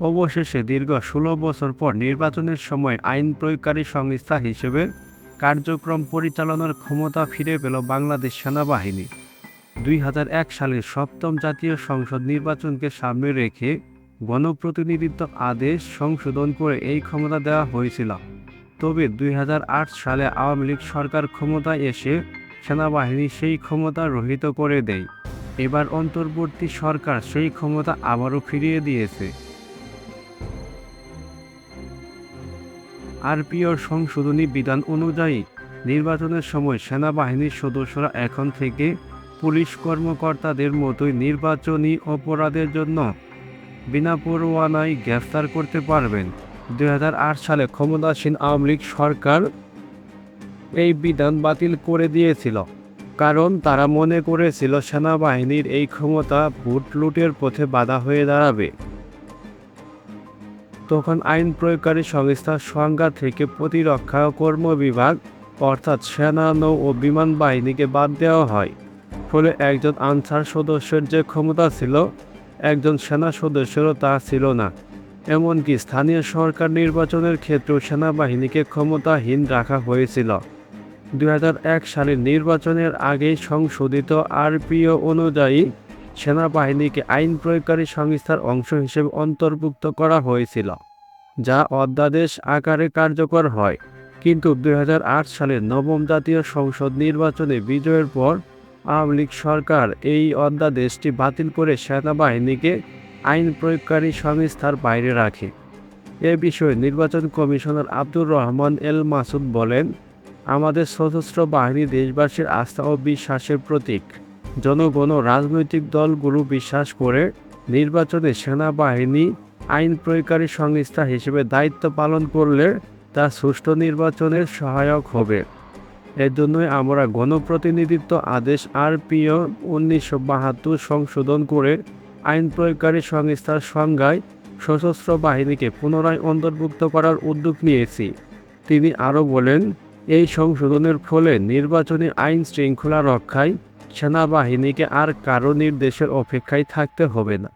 অবশেষে দীর্ঘ ষোলো বছর পর নির্বাচনের সময় আইন প্রয়োগকারী সংস্থা হিসেবে কার্যক্রম পরিচালনার ক্ষমতা ফিরে পেল বাংলাদেশ সেনাবাহিনী। দুই হাজার এক সালের সপ্তম জাতীয় সংসদ নির্বাচনকে সামনে রেখে গণপ্রতিনিধিত্ব আদেশ সংশোধন করে এই ক্ষমতা দেওয়া হয়েছিল। তবে দুই হাজার আট সালে আওয়ামী লীগ সরকার ক্ষমতায় এসে সেনাবাহিনী সেই ক্ষমতা রহিত করে দেয়। এবার অন্তর্বর্তী সরকার সেই ক্ষমতা আবারও ফিরিয়ে দিয়েছে। আরপিওর সংশোধনী বিধান অনুযায়ী, নির্বাচনের সময় সেনাবাহিনীর সদস্যরা এখন থেকে পুলিশ কর্মকর্তাদের মতোই নির্বাচনী অপরাধের জন্য বিনা পরোয়ানায় গ্রেফতার করতে পারবেন। দু হাজার আট সালে ক্ষমতাসীন আওয়ামী লীগ সরকার এই বিধান বাতিল করে দিয়েছিল, কারণ তারা মনে করেছিল সেনাবাহিনীর এই ক্ষমতা ভোট লুটের পথে বাধা হয়ে দাঁড়াবে। তখন আইন প্রয়োগকারী সংস্থার সংজ্ঞা থেকে প্রতিরক্ষা কর্ম বিভাগ, অর্থাৎ সেনা, নৌ ও বিমান বাহিনীকে বাদ দেওয়া হয়। ফলে একজন আনসার সদস্যের যে ক্ষমতা ছিল, একজন সেনা সদস্যেরও তা ছিল না। এমনকি স্থানীয় সরকার নির্বাচনের ক্ষেত্রেও সেনাবাহিনীকে ক্ষমতাহীন রাখা হয়েছিল। দু হাজার এক সালের নির্বাচনের আগেই সংশোধিত আরপিও অনুযায়ী সেনাবাহিনীকে আইন প্রয়োগকারী সংস্থার অংশ হিসেবে অন্তর্ভুক্ত করা হয়েছিল, যা অধ্যাদেশ আকারে কার্যকর হয়। কিন্তু দু হাজার আট সালের নবম জাতীয় সংসদ নির্বাচনে বিজয়ের পর আওয়ামী লীগ সরকার এই অধ্যাদেশটি বাতিল করে সেনাবাহিনীকে আইন প্রয়োগকারী সংস্থার বাইরে রাখে। এ বিষয়ে নির্বাচন কমিশনার আব্দুর রহমান এল মাসুদ বলেন, আমাদের সশস্ত্র বাহিনী দেশবাসীর আস্থা ও বিশ্বাসের প্রতীক। জনগণ রাজনৈতিক দলগুলো বিশ্বাস করে নির্বাচনে সেনাবাহিনী আইন প্রয়োগকারী সংস্থা হিসেবে দায়িত্ব পালন করলে তা সুষ্ঠু নির্বাচনের সহায়ক হবে। এজন্যই আমরা গণপ্রতিনিধিত্ব আদেশ আরপিও উনিশশো বাহাত্তর সংশোধন করে আইন প্রয়োগকারী সংস্থার সংজ্ঞায় সশস্ত্র বাহিনীকে পুনরায় অন্তর্ভুক্ত করার উদ্যোগ নিয়েছি। তিনি আরও বলেন, এই সংশোধনের ফলে নির্বাচনী আইন শৃঙ্খলা রক্ষায় সেনাবাহিনীকে আর কারও নির্দেশের অপেক্ষায় থাকতে হবে না।